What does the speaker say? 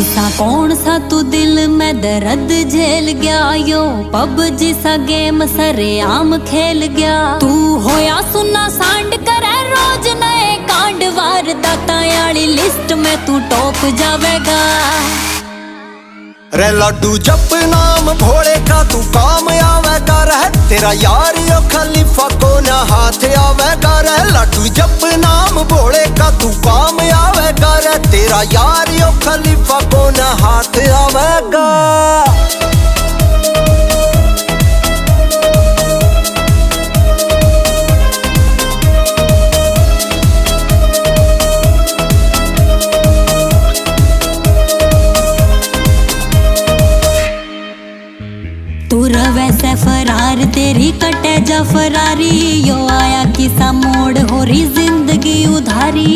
ईसा कौन सा तू दिल में दर्द झेल गया यो पब जिसा गेम सरे आम खेल गया तू होया सुना सांड करे रोज नए कांड वारदाता वाली लिस्ट में तू टॉप जावेगा रे लड्डू जप नाम भोले का तू काम आवेगा रह तेरा यार यो खलीफा को ना हाथ आवेगा रे लड्डू जप नाम भोले का तू काम आवेगा रे तेरा यार यो खलीफा को ना हाथ आवेगा तू वैसे फरार तेरी कटे जा फरारी। यो आया किसा मोड़ हो रही ज़िंदगी उधारी।